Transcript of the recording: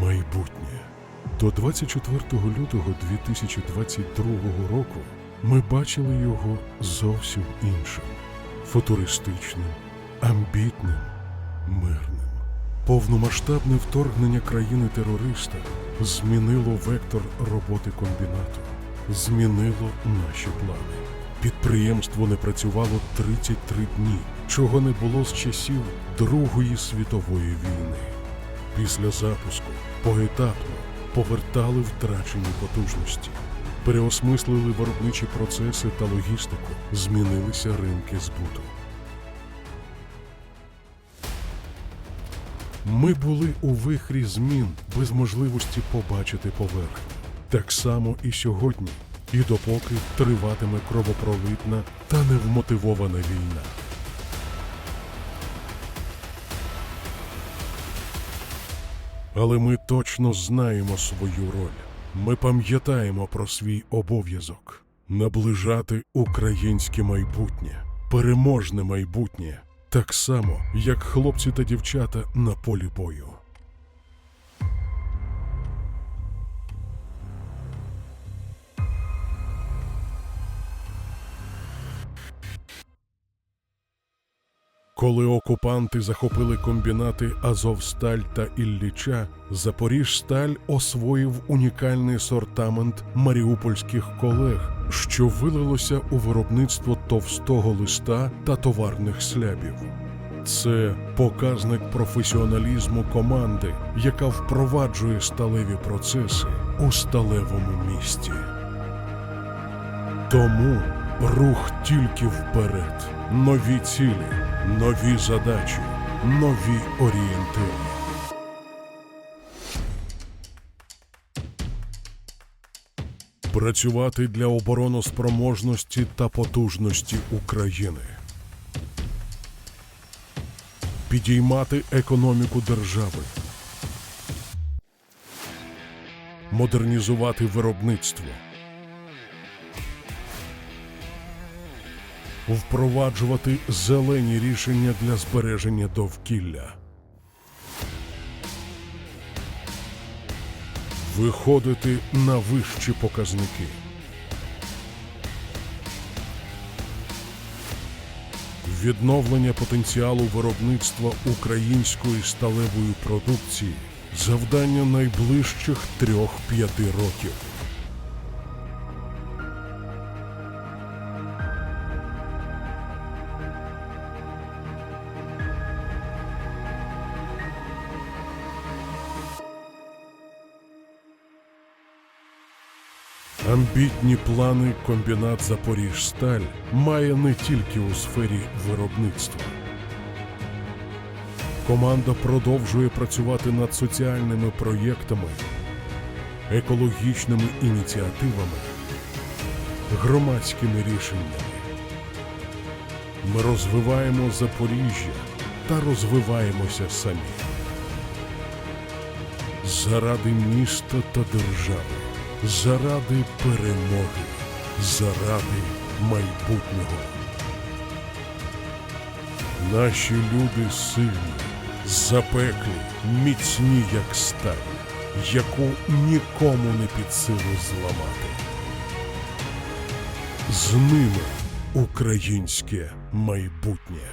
майбутнє. До 24 лютого 2022 року ми бачили його зовсім іншим футуристичним, амбітним, мирним. Повномасштабне вторгнення країни-терориста змінило вектор роботи комбінату, змінило наші плани. Підприємство не працювало 33 дні, чого не було з часів Другої світової війни. Після запуску поетапно повертали втрачені потужності, переосмислили виробничі процеси та логістику, змінилися ринки збуту. Ми були у вихрі змін без можливості побачити поверхню. Так само і сьогодні, і допоки триватиме кровопролитна та невмотивована війна. Але ми точно знаємо свою роль. Ми пам'ятаємо про свій обов'язок наближати українське майбутнє, переможне майбутнє, так само, як хлопці та дівчата на полі бою. Коли окупанти захопили комбінати Азовсталь та Ілліча, Запоріжсталь освоїв унікальний сортамент маріупольських колег, що вилилося у виробництво товстого листа та товарних слябів. Це показник професіоналізму команди, яка впроваджує сталеві процеси у сталевому місті. Тому рух тільки вперед, нові цілі, нові задачі, нові орієнтири. Працювати для обороноспроможності та потужності України. Підіймати економіку держави. Модернізувати виробництво. Впроваджувати зелені рішення для збереження довкілля. Виходити на вищі показники. Відновлення потенціалу виробництва української сталевої продукції завдання найближчих трьох-п'яти років. Амбітні плани комбінат Запоріжсталь має не тільки у сфері виробництва. Команда продовжує працювати над соціальними проєктами, екологічними ініціативами, громадськими рішеннями. Ми розвиваємо Запоріжжя та розвиваємося самі. Заради міста та держави заради перемоги, заради майбутнього. Наші люди сильні, запеклі, міцні, як сталь, яку нікому не під силу зламати. З ними українське майбутнє.